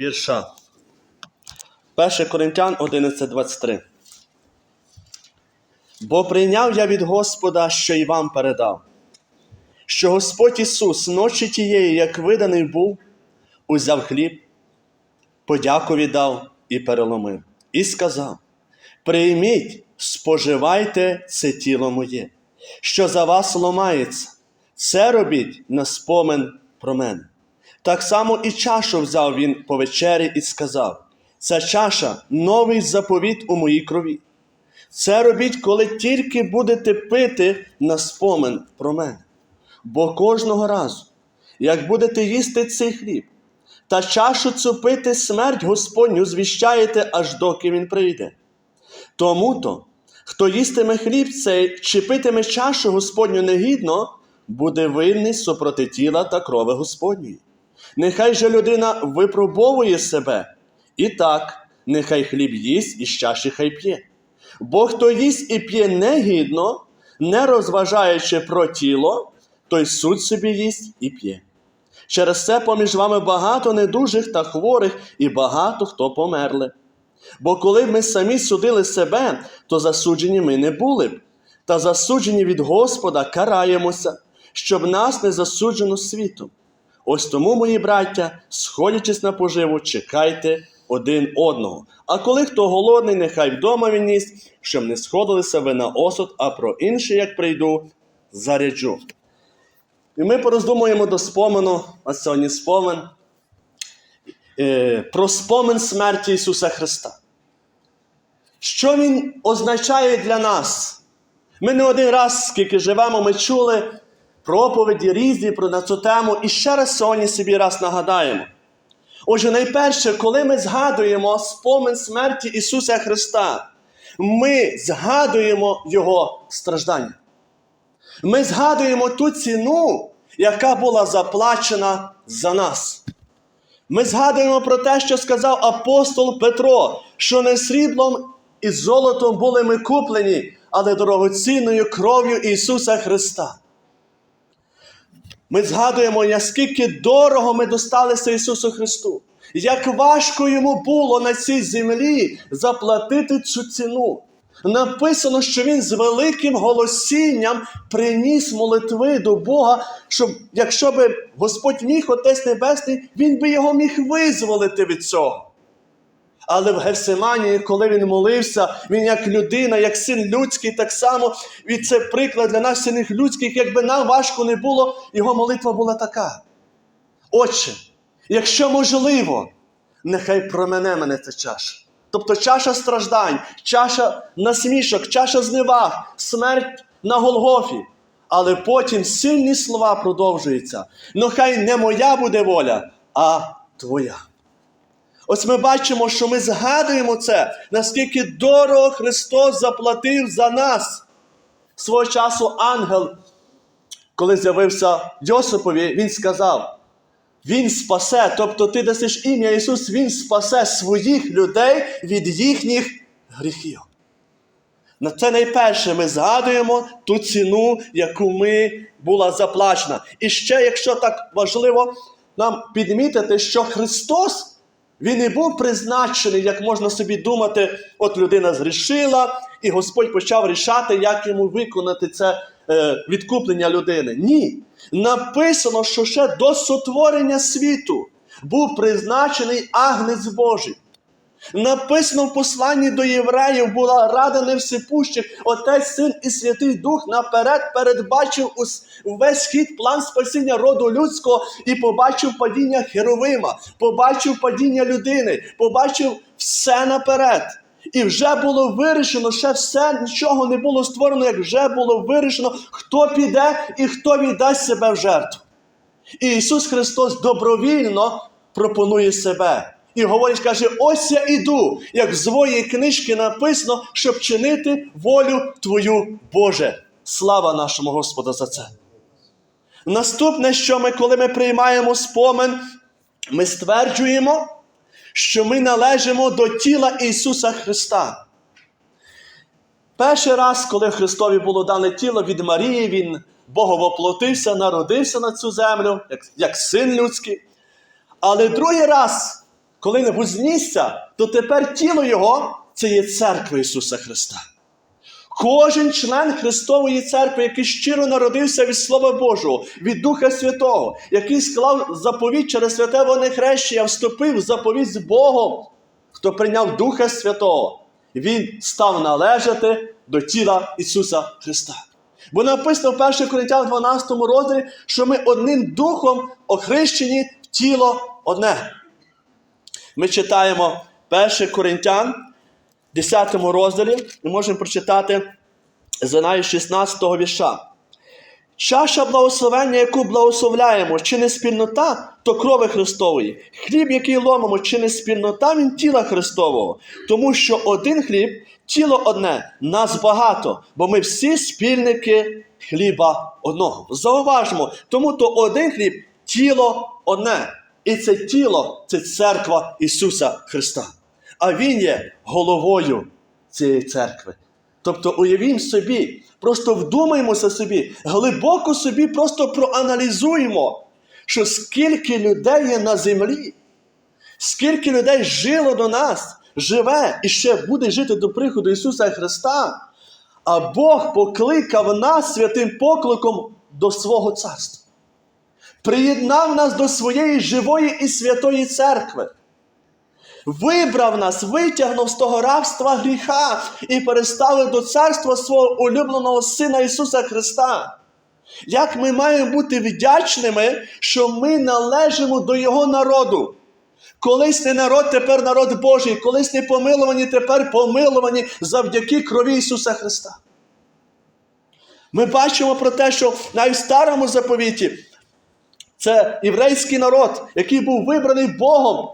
вірша. 1 Коринтян 11.23. Бо прийняв я від Господа, що й вам передав, що Господь Ісус ночі тієї, як виданий був, узяв хліб, подяку віддав і переломив, і сказав: Прийміть, споживайте це тіло моє, що за вас ломається, це робіть на спомин про мене. Так само і чашу взяв він по вечері і сказав: Ця чаша новий заповіт у моїй крові. Це робіть, коли тільки будете пити на спомин про мене. Бо кожного разу, як будете їсти цей хліб, та чашу цю пити смерть Господню звіщаєте, аж доки він прийде. Тому то, хто їстиме хліб цей чи питиме чашу Господню негідно, буде винний супроти тіла та крови Господньої. Нехай же людина випробовує себе, і так, нехай хліб їсть і з чаші хай п'є. Бо хто їсть і п'є негідно, не розважаючи про тіло, той суд собі їсть і п'є. Через це поміж вами багато недужих та хворих, і багато хто померли. Бо коли б ми самі судили себе, то засуджені ми не були б, та засуджені від Господа караємося, щоб нас не засуджено світом. Ось тому, мої браття, сходячись на поживу, чекайте один одного. А коли хто голодний, нехай вдома він їсть, щоб не сходилися ви на осуд, а про інше, як прийду, заряджу. І ми пороздумуємо до спомену, а сьогодні спомен, е, про спомин смерті Ісуса Христа. Що Він означає для нас? Ми не один раз, скільки живемо, ми чули проповіді різні про на цю тему, і ще раз сьогодні собі раз нагадаємо. Отже, найперше, коли ми згадуємо спомин смерті Ісуса Христа, ми згадуємо Його страждання. Ми згадуємо ту ціну, яка була заплачена за нас. Ми згадуємо про те, що сказав апостол Петро, що не сріблом і золотом були ми куплені, але дорогоцінною кров'ю Ісуса Христа. Ми згадуємо, наскільки дорого ми досталися Ісусу Христу, як важко йому було на цій землі заплатити цю ціну. Написано, що він з великим голосінням приніс молитви до Бога, щоб якщо би Господь міг, Отець Небесний, він би його міг визволити від цього. Але в Гефсиманії, коли він молився, він як людина, як син людський, так само, і це приклад для нас, синів людських, якби нам важко не було, його молитва була така. Отче, якщо можливо, нехай промене мене ця чаша. Тобто чаша страждань, чаша насмішок, чаша зневаг, смерть на Голгофі. Але потім сильні слова продовжуються. Ну хай не моя буде воля, а твоя. Ось ми бачимо, що ми згадуємо це, наскільки дорого Христос заплатив за нас. Свого часу ангел, коли з'явився Йосипові, він сказав: Він спасе, тобто ти дасиш ім'я Ісус, Він спасе своїх людей від їхніх гріхів. На це найперше ми згадуємо ту ціну, яку ми була заплачена. І ще, якщо так важливо, нам підмітити, що Христос. Він не був призначений, як можна собі думати, от людина зрішила, і Господь почав рішати, як йому виконати це е, відкуплення людини. Ні. Написано, що ще до сотворення світу був призначений агнець Божий. Написано в посланні до євреїв була рада невсипущих, Отець, Син і Святий Дух наперед передбачив увесь хід план спасіння роду людського і побачив падіння Херовима, побачив падіння людини, побачив все наперед. І вже було вирішено, ще все нічого не було створено, як вже було вирішено, хто піде і хто віддасть себе в жертву. І Ісус Христос добровільно пропонує себе. І говорить, каже: ось я іду, як з своєї книжки написано, щоб чинити волю Твою Боже. Слава нашому Господу за це. Наступне, що ми, коли ми приймаємо спомин, ми стверджуємо, що ми належимо до тіла Ісуса Христа. Перший раз, коли Христові було дане тіло від Марії, Він Боговоплотився, народився на цю землю, як, як син людський. Але другий раз коли не вознісся, то тепер тіло Його це є церква Ісуса Христа. Кожен член Христової церкви, який щиро народився від Слова Божого, від Духа Святого, який склав заповідь через святе Вонехрещення, вступив в заповідь з Богом, хто прийняв Духа Святого, він став належати до тіла Ісуса Христа. Бо написано в 1 Коринтян 12 розділі, що ми одним духом охрещені в тіло одне. Ми читаємо 1 Коринтян, 10 розділі, і можемо прочитати з 16 вірша. Чаша благословення, яку благословляємо, чи не спільнота, то крови Христової. Хліб, який ломимо, чи не спільнота він тіла Христового. Тому що один хліб, тіло одне, нас багато, бо ми всі спільники хліба одного. Зауважмо, тому то один хліб, тіло одне. І це тіло це церква Ісуса Христа. А Він є головою цієї церкви. Тобто уявімо собі, просто вдумаємося собі, глибоко собі просто проаналізуємо, що скільки людей є на землі, скільки людей жило до нас, живе і ще буде жити до приходу Ісуса Христа, а Бог покликав нас святим покликом до свого царства. Приєднав нас до своєї живої і святої церкви. Вибрав нас, витягнув з того рабства гріха і переставив до царства свого улюбленого Сина Ісуса Христа. Як ми маємо бути вдячними, що ми належимо до Його народу. Колись не народ, тепер народ Божий, колись не помилувані, тепер помилувані завдяки крові Ісуса Христа. Ми бачимо про те, що навіть в старому заповіті це єврейський народ, який був вибраний Богом.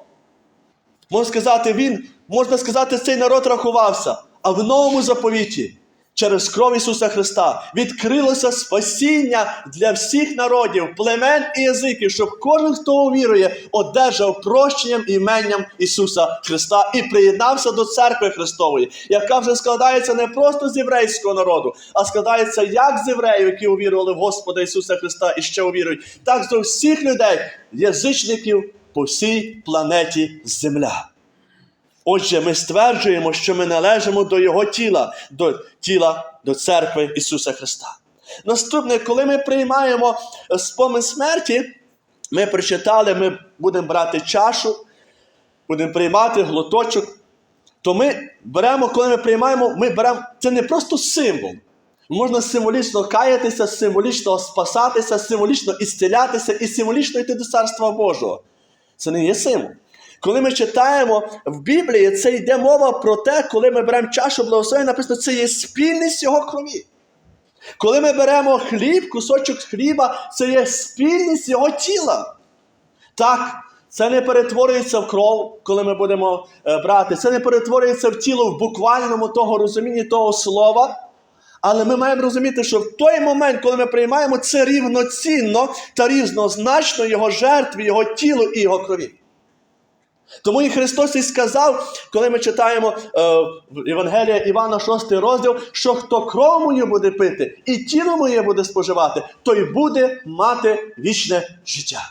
Можна сказати, він, можна сказати, цей народ рахувався. А в новому заповіті через кров Ісуса Христа відкрилося спасіння для всіх народів, племен і язиків, щоб кожен, хто увірує, одержав прощенням іменням Ісуса Христа і приєднався до церкви Христової, яка вже складається не просто з єврейського народу, а складається як з євреїв, які увірували в Господа Ісуса Христа і ще увірують, так з всіх людей, язичників по всій планеті Земля. Отже, ми стверджуємо, що ми належимо до Його тіла, до тіла, до церкви Ісуса Христа. Наступне, коли ми приймаємо е, спомин смерті, ми прочитали, ми будемо брати чашу, будемо приймати глоточок, то ми беремо, коли ми приймаємо, ми беремо, це не просто символ. Можна символічно каятися, символічно спасатися, символічно ісцілятися і символічно йти до Царства Божого. Це не є символ. Коли ми читаємо в Біблії, це йде мова про те, коли ми беремо чашу благословення, написано, це є спільність його крові. Коли ми беремо хліб, кусочок хліба, це є спільність його тіла. Так, це не перетворюється в кров, коли ми будемо е, брати. Це не перетворюється в тіло в буквальному того розумінні того слова. Але ми маємо розуміти, що в той момент, коли ми приймаємо це рівноцінно та рівнозначно Його жертві, Його тілу і Його крові. Тому і Христос і сказав, коли ми читаємо е, в Євангелія Івана 6 розділ, що хто кров мою буде пити і тіло моє буде споживати, той буде мати вічне життя.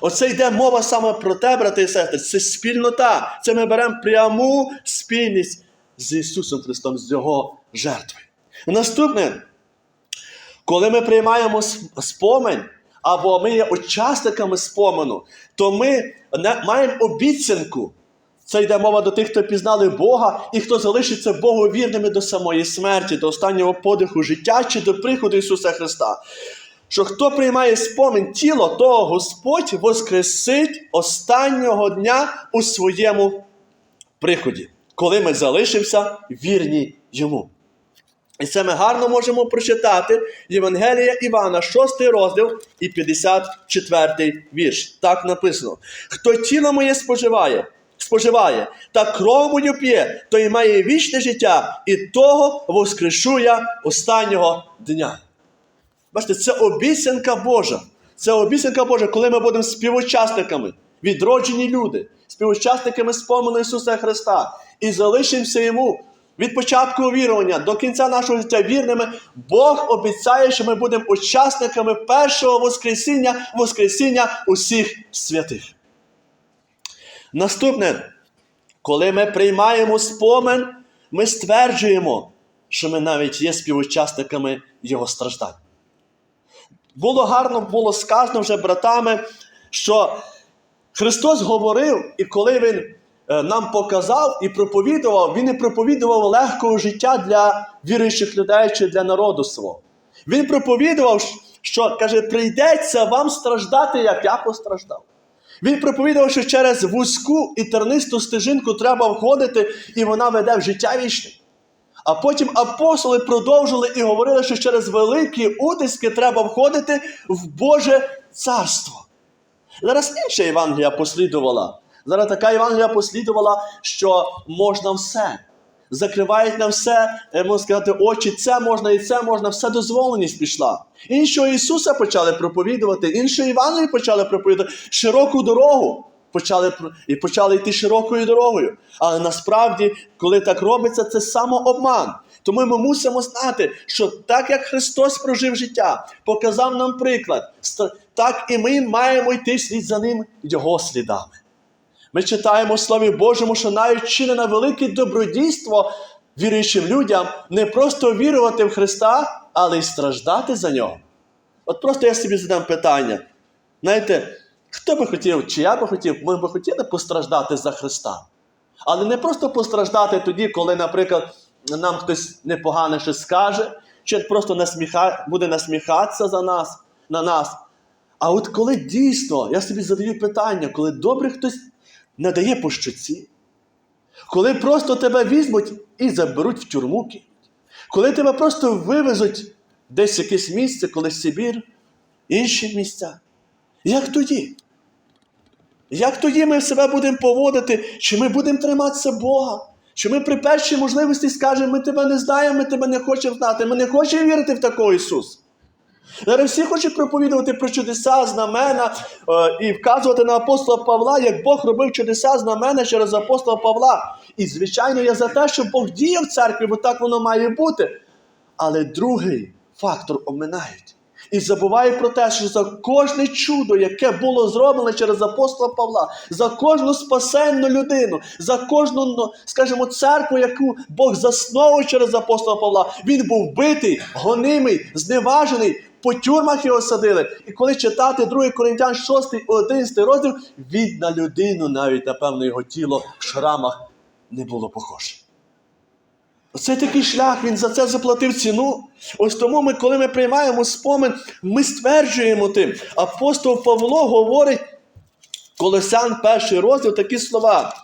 Оце йде мова саме про те, брати і сестри, це спільнота. Це ми беремо пряму спільність з Ісусом Христом, з Його жертвою. Наступне, коли ми приймаємо спомин, або ми є учасниками спомену, то ми маємо обіцянку. Це йде мова до тих, хто пізнали Бога і хто залишиться Богу вірними до самої смерті, до останнього подиху життя чи до приходу Ісуса Христа. Що хто приймає спомин тіло, то Господь воскресить останнього дня у своєму приході, коли ми залишимося вірні Йому. І це ми гарно можемо прочитати Євангелія Івана, 6 розділ і 54 вірш. Так написано: Хто тіло моє споживає, споживає та кров мою п'є, той має вічне життя, і того воскрешу я останнього дня. Бачите, це обіцянка Божа. Це обіцянка Божа, коли ми будемо співучасниками, відроджені люди, співучасниками спомену Ісуса Христа, і залишимося Йому від початку увірування до кінця нашого життя вірними, Бог обіцяє, що ми будемо учасниками першого Воскресіння, Воскресіння усіх святих. Наступне, коли ми приймаємо спомин, ми стверджуємо, що ми навіть є співучасниками Його страждань. Було гарно було сказано вже братами, що Христос говорив, і коли Він нам показав і проповідував, Він не проповідував легкого життя для віруючих людей чи для народу свого. Він проповідував, що каже, прийдеться вам страждати, як я постраждав. Він проповідував, що через вузьку і тернисту стежинку треба входити, і вона веде в життя вічне. А потім апостоли продовжили і говорили, що через великі утиски треба входити в Боже царство. Зараз інша Євангелія послідувала. Зараз така Євангелія послідувала, що можна все. Закривають на все, е, можна сказати, очі, це можна і це можна, все дозволеність пішла. Іншого Ісуса почали проповідувати, іншої Євангелії почали проповідувати, широку дорогу почали і почали йти широкою дорогою. Але насправді, коли так робиться, це самообман. Тому ми мусимо знати, що так як Христос прожив життя, показав нам приклад, так і ми маємо йти слід за ним Його слідами. Ми читаємо в Слові Божому, що навіть чинене велике добродійство віруючим людям не просто вірувати в Христа, але й страждати за нього. От просто я собі задам питання. Знаєте, хто би хотів, чи я би хотів, ми би хотіли постраждати за Христа. Але не просто постраждати тоді, коли, наприклад, нам хтось непогане щось скаже, чи просто насміха... буде насміхатися за нас, на нас. А от коли дійсно, я собі задаю питання, коли добре хтось не дає по щоці, коли просто тебе візьмуть і заберуть в тюрму, коли тебе просто вивезуть десь якесь місце, коли Сибір, інші місця. Як тоді? Як тоді ми себе будемо поводити, чи ми будемо триматися Бога? Чи ми при першій можливості скажемо, ми тебе не знаємо, ми тебе не хочемо знати, ми не хочемо вірити в такого Ісуса? Зараз всі хочуть проповідувати про чудеса, знамена е, і вказувати на апостола Павла, як Бог робив чудеса, знамена через апостола Павла. І, звичайно, я за те, щоб Бог діяв в церкві, бо так воно має бути. Але другий фактор оминають. І забуває про те, що за кожне чудо, яке було зроблене через апостола Павла, за кожну спасенну людину, за кожну, ну, скажімо, церкву, яку Бог засновував через апостола Павла, він був битий, гонимий, зневажений, по тюрмах його садили. І коли читати 2 Коринтян 6, 11 розділ, він на людину, навіть, напевно, його тіло в шрамах не було похоже. Оце такий шлях, він за це заплатив ціну. Ось тому, ми, коли ми приймаємо спомин, ми стверджуємо тим. Апостол Павло говорить, Колосян, перший розділ, такі слова.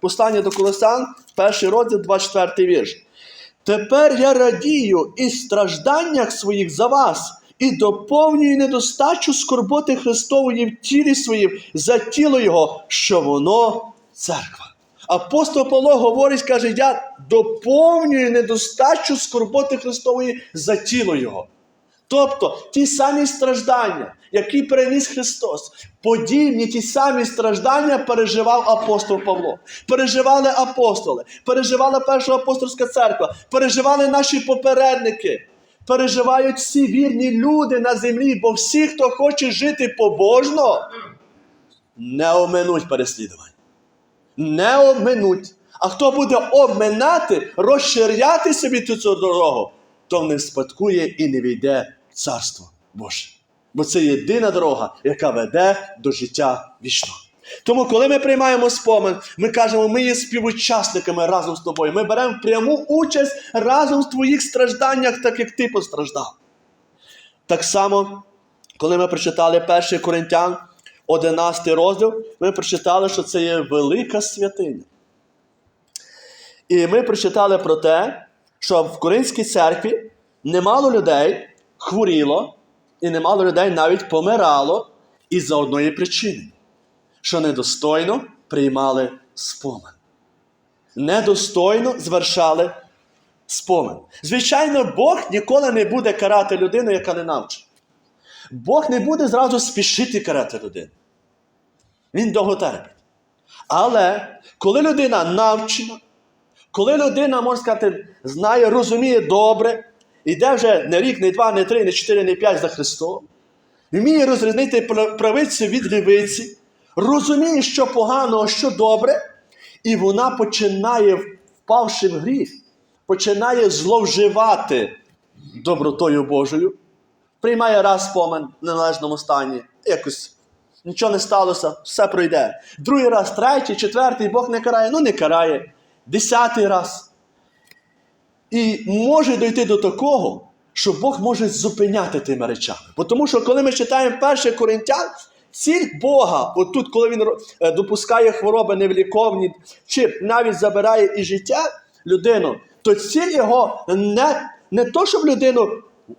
Послання до Колосян, перший розділ, 24 вірш. Тепер я радію і стражданнях своїх за вас, і доповнюю недостачу скорботи Христової в тілі своїм за тіло Його, що воно церква. Апостол Павло говорить, каже, я доповнюю недостачу скорботи Христової за тіло Його. Тобто ті самі страждання, які переніс Христос, подібні ті самі страждання переживав апостол Павло. Переживали апостоли, переживала перша апостольська церква, переживали наші попередники, переживають всі вірні люди на землі, бо всі, хто хоче жити побожно, не оминуть переслідувань. Не обминуть. А хто буде обминати, розширяти собі цю дорогу, то не спадкує і не війде в царство Боже. Бо це єдина дорога, яка веде до життя вічного. Тому, коли ми приймаємо спомин, ми кажемо, ми є співучасниками разом з тобою. Ми беремо пряму участь разом в твоїх стражданнях, так як ти постраждав. Так само, коли ми прочитали 1 Коринтян, 11 розділ, ми прочитали, що це є велика святиня. І ми прочитали про те, що в Коринській церкві немало людей хворіло, і немало людей навіть помирало із-за одної причини, що недостойно приймали спомин. Недостойно звершали спомин. Звичайно, Бог ніколи не буде карати людину, яка не навчена. Бог не буде зразу спішити карати людину. Він довго терпить. Але коли людина навчена, коли людина, можна сказати, знає, розуміє добре, йде вже не рік, не два, не три, не чотири, не п'ять за Христом, вміє розрізнити правицю від лівиці, розуміє, що погано, а що добре, і вона починає, впавши в гріх, починає зловживати добротою Божою, приймає раз спомин в неналежному стані, якось нічого не сталося, все пройде. Другий раз, третій, четвертий, Бог не карає, ну не карає. Десятий раз. І може дойти до такого, що Бог може зупиняти тими речами. Бо тому що коли ми читаємо 1 Коринтян, ціль Бога, отут, коли він е, допускає хвороби невліковні, чи навіть забирає і життя людину, то ціль його не, не то, щоб людину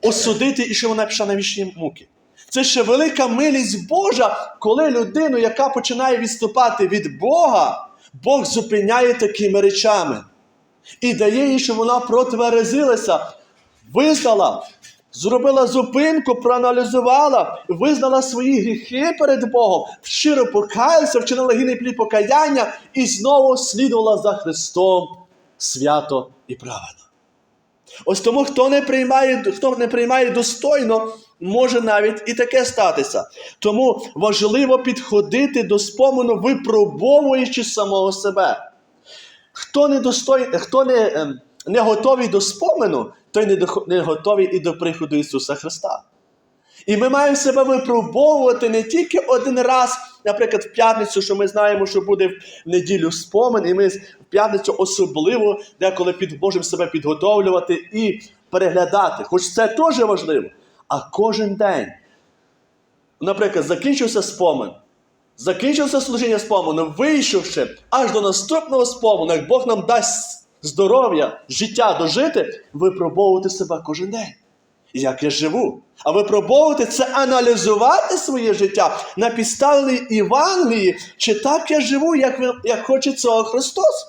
осудити і щоб вона пішла на вічні муки. Це ще велика милість Божа, коли людину, яка починає відступати від Бога, Бог зупиняє такими речами і дає їй, щоб вона протверезилася, визнала, зробила зупинку, проаналізувала, визнала свої гріхи перед Богом, щиро покаялася, вчинила гідний плід покаяння і знову слідувала за Христом свято і правильно. Ось тому, хто не приймає, хто не приймає достойно, може навіть і таке статися. Тому важливо підходити до спомену, випробовуючи самого себе. Хто не, достой... хто не, ем, не готовий до спомену, той не, готовий і до приходу Ісуса Христа. І ми маємо себе випробовувати не тільки один раз, наприклад, в п'ятницю, що ми знаємо, що буде в неділю спомин, і ми в п'ятницю особливо деколи під Божим себе підготовлювати і переглядати. Хоч це теж важливо. А кожен день, наприклад, закінчився спомин, закінчився служіння спомену, вийшовши аж до наступного спомену, як Бог нам дасть здоров'я, життя дожити, випробовувати себе кожен день. Як я живу. А випробовувати це аналізувати своє життя на підставі Євангелії, чи так я живу, як, як хоче цього Христос?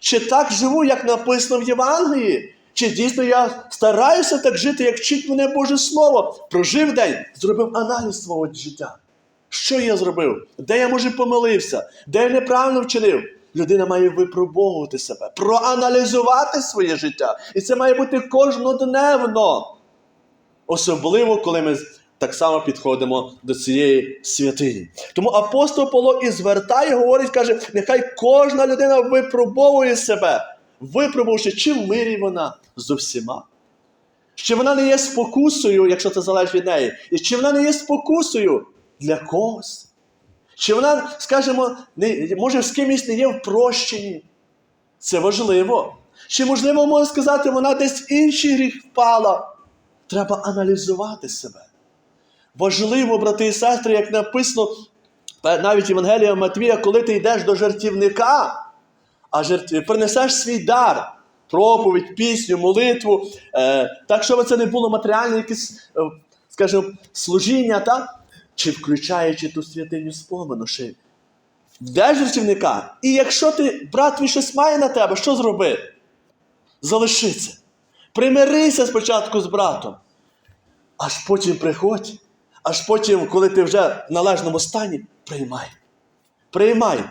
Чи так живу, як написано в Євангелії? Чи дійсно я стараюся так жити, як вчить мене Боже Слово? Прожив день, зробив аналіз свого життя. Що я зробив? Де я може помилився? Де я неправильно вчинив? Людина має випробовувати себе, проаналізувати своє життя. І це має бути кожнодневно. Особливо, коли ми так само підходимо до цієї святині. Тому апостол Павло і звертає, говорить, каже, нехай кожна людина випробовує себе, випробувавши, чи в мирі вона з усіма. Чи вона не є спокусою, якщо це залежить від неї, і чи вона не є спокусою для когось. Чи вона, скажімо, не, може з кимось не є в прощенні. Це важливо. Чи, можливо, можна сказати, вона десь інший гріх впала. Треба аналізувати себе. Важливо, брати і сестри, як написано навіть Євангелія Матвія, коли ти йдеш до жертівника, а жертв... принесеш свій дар, проповідь, пісню, молитву, е, так, щоб це не було матеріальне якесь, е, скажімо, служіння, так? Чи включаючи ту святиню спомену, ще йдеш жертівника, і якщо ти, брат твій щось має на тебе, що зроби? Залиши. Примирися спочатку з братом, аж потім приходь, аж потім, коли ти вже в належному стані, приймай. Приймай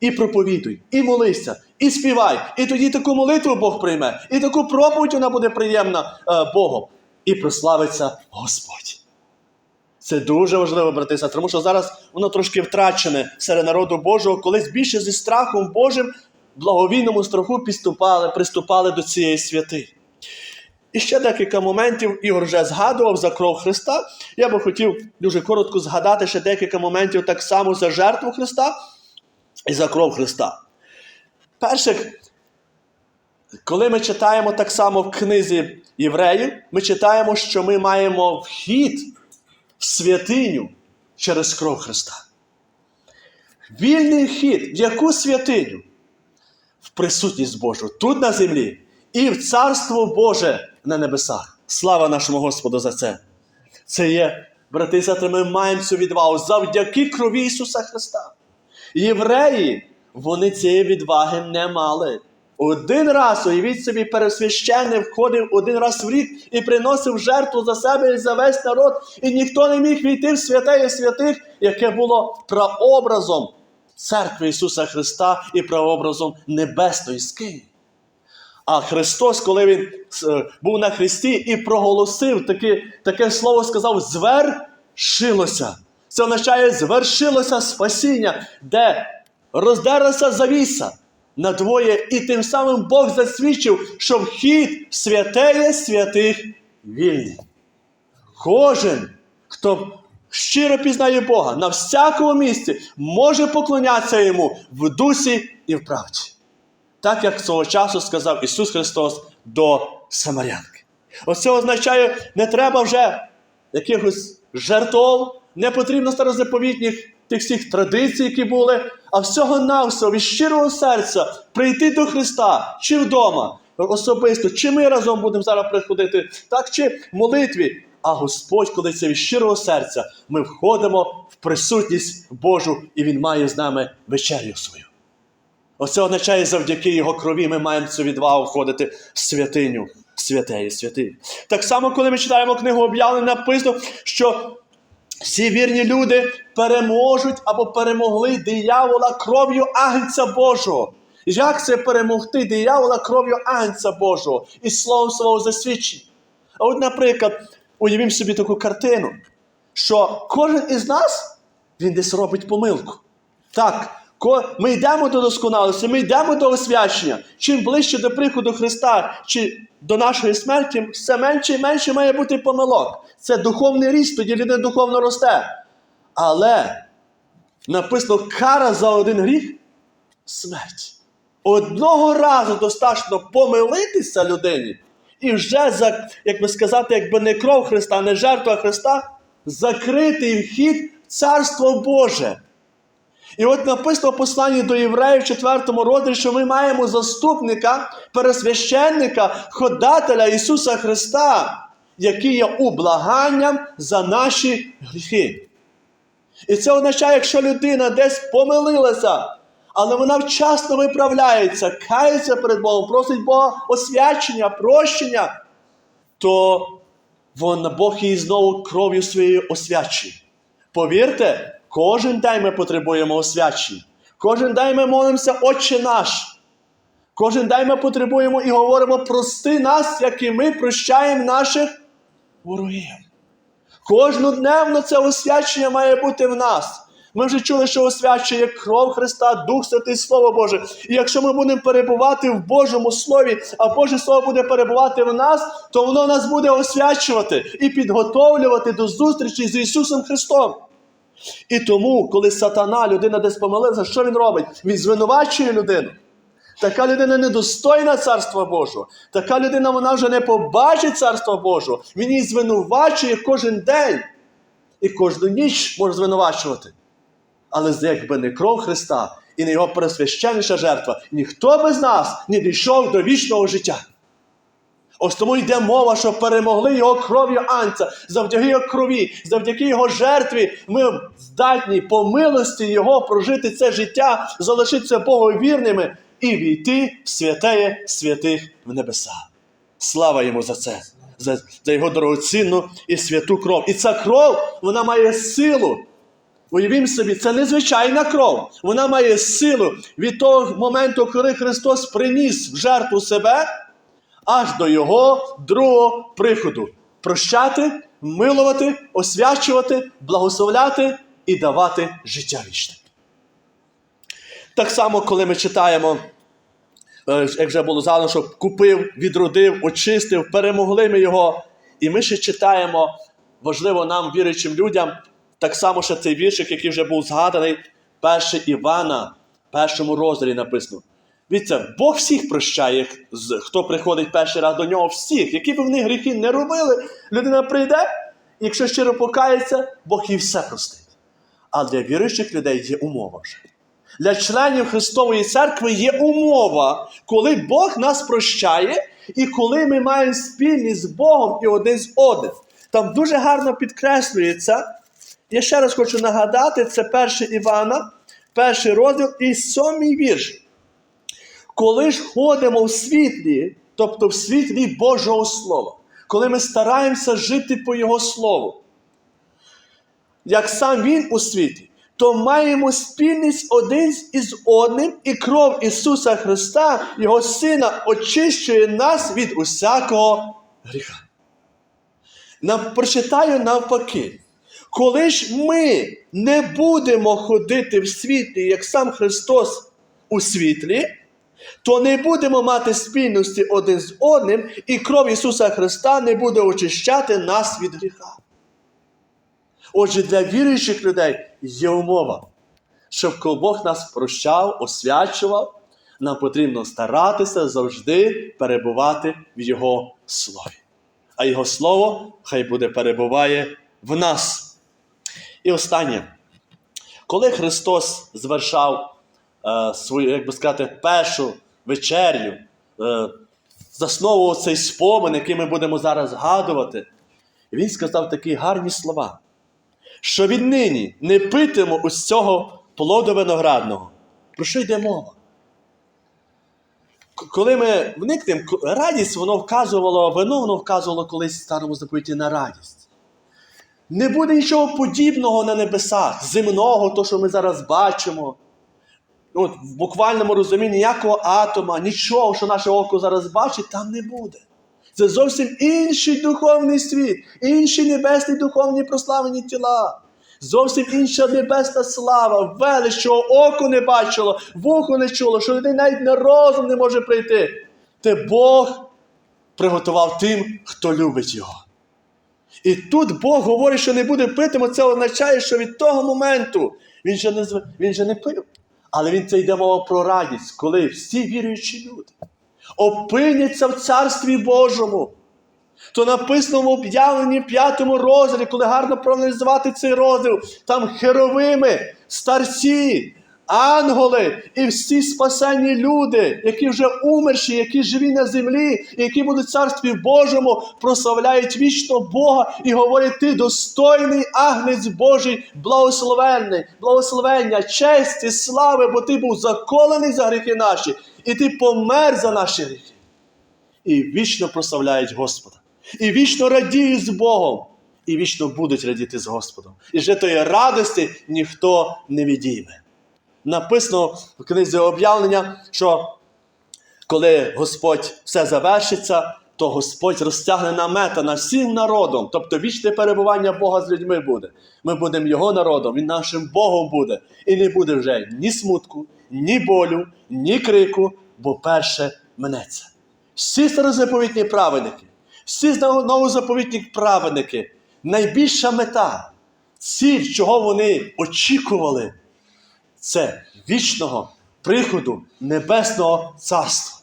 і проповідуй, і молися, і співай. І тоді таку молитву Бог прийме, і таку проповідь вона буде приємна е, Богу. І прославиться Господь. Це дуже важливо, брати і сестри, тому що зараз воно трошки втрачене серед народу Божого, колись більше зі страхом Божим, благовійному страху підступали, приступали до цієї святи. І ще декілька моментів Ігор вже згадував за кров Христа. Я би хотів дуже коротко згадати ще декілька моментів так само за жертву Христа і за кров Христа. Перших, коли ми читаємо так само в книзі Євреїв, ми читаємо, що ми маємо вхід в святиню через кров Христа. Вільний вхід в яку святиню? В присутність Божу тут на землі і в Царство Боже на небесах. Слава нашому Господу за це. Це є, брати і сестри, ми маємо цю відвагу завдяки крові Ісуса Христа. Євреї, вони цієї відваги не мали. Один раз, уявіть собі, пересвященник входив один раз в рік і приносив жертву за себе і за весь народ, і ніхто не міг війти в святе і святих, яке було прообразом церкви Ісуса Христа і прообразом небесної скині. А Христос, коли Він е, був на Христі і проголосив таке, таке слово, сказав: звершилося. Це означає, звершилося спасіння, де роздерлася завіса надвоє, і тим самим Бог засвідчив, що вхід святеє святих вільний. Кожен, хто щиро пізнає Бога на всякому місці, може поклонятися йому в дусі і в правді. Так як свого часу сказав Ісус Христос до Самарянки. Оце означає, не треба вже якихось жертв, не потрібно старозаповітніх тих всіх традицій, які були, а всього навсього від щирого серця прийти до Христа чи вдома, особисто, чи ми разом будемо зараз приходити, так чи в молитві. А Господь, коли це від щирого серця, ми входимо в присутність Божу, і Він має з нами вечерю свою. Оце означає, завдяки Його крові ми маємо цю відвагу входити в святиню, в святеї святих. Так само, коли ми читаємо книгу об'явлення, написано, що всі вірні люди переможуть або перемогли диявола кров'ю Агнця Божого. Як це перемогти диявола кров'ю Агнця Божого і словом свого засвідчення? А от, наприклад, уявімо собі таку картину, що кожен із нас він десь робить помилку. Так, ми йдемо до досконалості, ми йдемо до освячення. Чим ближче до приходу Христа чи до нашої смерті, все менше і менше має бути помилок. Це духовний ріст, тоді людина духовно росте. Але написано кара за один гріх смерть. Одного разу достатньо помилитися людині, і вже, за, як би сказати, якби не кров Христа, не жертва Христа, закритий вхід в Царство Боже. І от написано в посланні до євреїв в 4 розділі, що ми маємо заступника, пересвященника, ходателя Ісуса Христа, який є ублаганням за наші гріхи. І це означає, якщо людина десь помилилася, але вона вчасно виправляється, кається перед Богом, просить Бога освячення, прощення, то вона, Бог її знову кров'ю своєю освячує. Повірте, кожен день ми потребуємо освячення. Кожен день ми молимося, Отче наш. Кожен день ми потребуємо і говоримо, прости нас, як і ми прощаємо наших ворогів. Кожнодневно це освячення має бути в нас. Ми вже чули, що освячує кров Христа, Дух Святий, Слово Боже. І якщо ми будемо перебувати в Божому Слові, а Боже Слово буде перебувати в нас, то воно нас буде освячувати і підготовлювати до зустрічі з Ісусом Христом. І тому, коли сатана, людина десь помилилася, що він робить? Він звинувачує людину. Така людина недостойна Царства Божого. Така людина вона вже не побачить Царства Божого. Він її звинувачує кожен день. І кожну ніч може звинувачувати. Але якби не кров Христа і не його пересвященніша жертва, ніхто без нас не дійшов до вічного життя. Ось тому йде мова, що перемогли його кров'ю Анця, завдяки його крові, завдяки його жертві, ми здатні по милості Його прожити це життя, залишитися Богу вірними і війти в святеє святих в небеса. Слава йому за це, за, за його дорогоцінну і святу кров. І ця кров вона має силу. Уявімо собі, це незвичайна кров. Вона має силу від того моменту, коли Христос приніс в жертву себе аж до Його другого приходу. Прощати, милувати, освячувати, благословляти і давати життя вічне. Так само, коли ми читаємо, е, як вже було згадано, що купив, відродив, очистив, перемогли ми його. І ми ще читаємо, важливо нам, віруючим людям, так само ще цей віршик, який вже був згаданий, 1 Івана, першому розділі написано. Дивіться, Бог всіх прощає, хто приходить перший раз до нього, всіх, які б вони гріхи не робили, людина прийде, і якщо щиро покається, Бог їй все простить. А для віруючих людей є умова вже. Для членів Христової церкви є умова, коли Бог нас прощає, і коли ми маємо спільність з Богом і один з одним. Там дуже гарно підкреслюється. Я ще раз хочу нагадати, це 1 Івана, перший розділ і сьомий вірш. Коли ж ходимо в світлі, тобто в світлі Божого Слова, коли ми стараємося жити по Його Слову, як сам Він у світі, то маємо спільність один із одним, і кров Ісуса Христа, Його Сина, очищує нас від усякого гріха. Нам прочитаю навпаки. Коли ж ми не будемо ходити в світлі, як сам Христос у світлі, то не будемо мати спільності один з одним, і кров Ісуса Христа не буде очищати нас від гріха. Отже, для віруючих людей є умова, щоб коли Бог нас прощав, освячував, нам потрібно старатися завжди перебувати в Його Слові. А Його Слово хай буде перебуває в нас. І останнє. Коли Христос звершав свою, як би сказати, першу вечерю, е, засновував цей спомин, який ми будемо зараз згадувати, І він сказав такі гарні слова, що віднині не питимо ось цього плоду виноградного. Про що йде мова? Коли ми вникнемо, радість воно вказувало, вино воно вказувало колись в старому заповіті на радість. Не буде нічого подібного на небесах, земного, то, що ми зараз бачимо. Ну, От, в буквальному розумінні ніякого атома, нічого, що наше око зараз бачить, там не буде. Це зовсім інший духовний світ, інші небесні духовні прославлені тіла. Зовсім інша небесна слава, велич, що око не бачило, вухо не чуло, що людей навіть на розум не може прийти. Те Бог приготував тим, хто любить його. І тут Бог говорить, що не буде питимо, це означає, що від того моменту він же не, він же не пив. Але він це йде мова про радість, коли всі віруючі люди опиняться в Царстві Божому. То написано в об'явленні п'ятому розділі, коли гарно проаналізувати цей розділ, там херовими, старці, ангели і всі спасені люди, які вже умерші, які живі на землі, які будуть в царстві Божому, прославляють вічно Бога і говорять: ти достойний агнець Божий, благословенний, благословення, честі, слави, бо ти був заколений за гріхи наші, і ти помер за наші гріхи. І вічно прославляють Господа. І вічно радіють з Богом, і вічно будуть радіти з Господом. І вже тої радості ніхто не відійме. Написано в книзі об'явлення, що коли Господь все завершиться, то Господь розтягне намета над всім народом, тобто вічне перебування Бога з людьми буде. Ми будемо Його народом, Він нашим Богом буде. І не буде вже ні смутку, ні болю, ні крику, бо перше минеться. Всі старозаповітні праведники, всі новозаповітні праведники, найбільша мета, ціль, чого вони очікували, це вічного приходу Небесного Царства.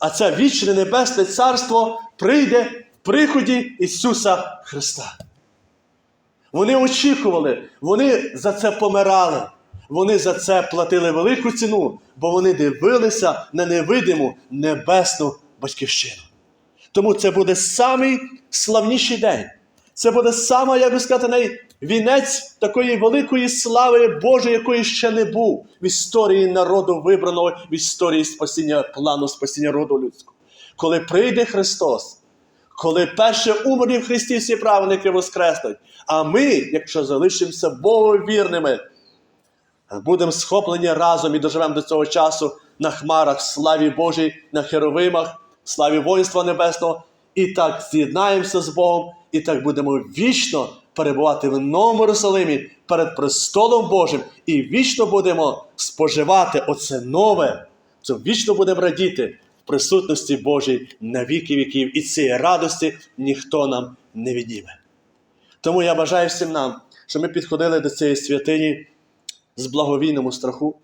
А це вічне Небесне Царство прийде в приході Ісуса Христа. Вони очікували, вони за це помирали, вони за це платили велику ціну, бо вони дивилися на невидиму небесну батьківщину. Тому це буде самий славніший день. Це буде саме, як би сказати, вінець такої великої слави Божої, якої ще не був в історії народу вибраного, в історії спасіння плану спасіння роду людського. Коли прийде Христос, коли перше умерлі в Христі всі праведники воскреснуть, а ми, якщо залишимося Богу вірними, будемо схоплені разом і доживемо до цього часу на хмарах славі Божій, на херовимах, славі воїнства небесного, і так з'єднаємося з Богом, і так будемо вічно перебувати в Новому Єрусалимі перед престолом Божим, і вічно будемо споживати оце нове, це вічно будемо радіти в присутності Божій на віки віків, і цієї радості ніхто нам не відніме. Тому я бажаю всім нам, щоб ми підходили до цієї святині з благовійному страху,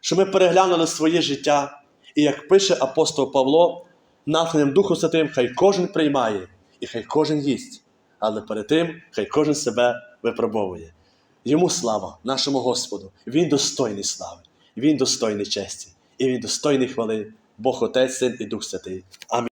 що ми переглянули своє життя, і як пише апостол Павло, натхненням Духу Святим, хай кожен приймає і хай кожен їсть, але перед тим хай кожен себе випробовує. Йому слава, нашому Господу, Він достойний слави, Він достойний честі, і Він достойний хвали, Бог Отець, Син і Дух Святий. Амінь.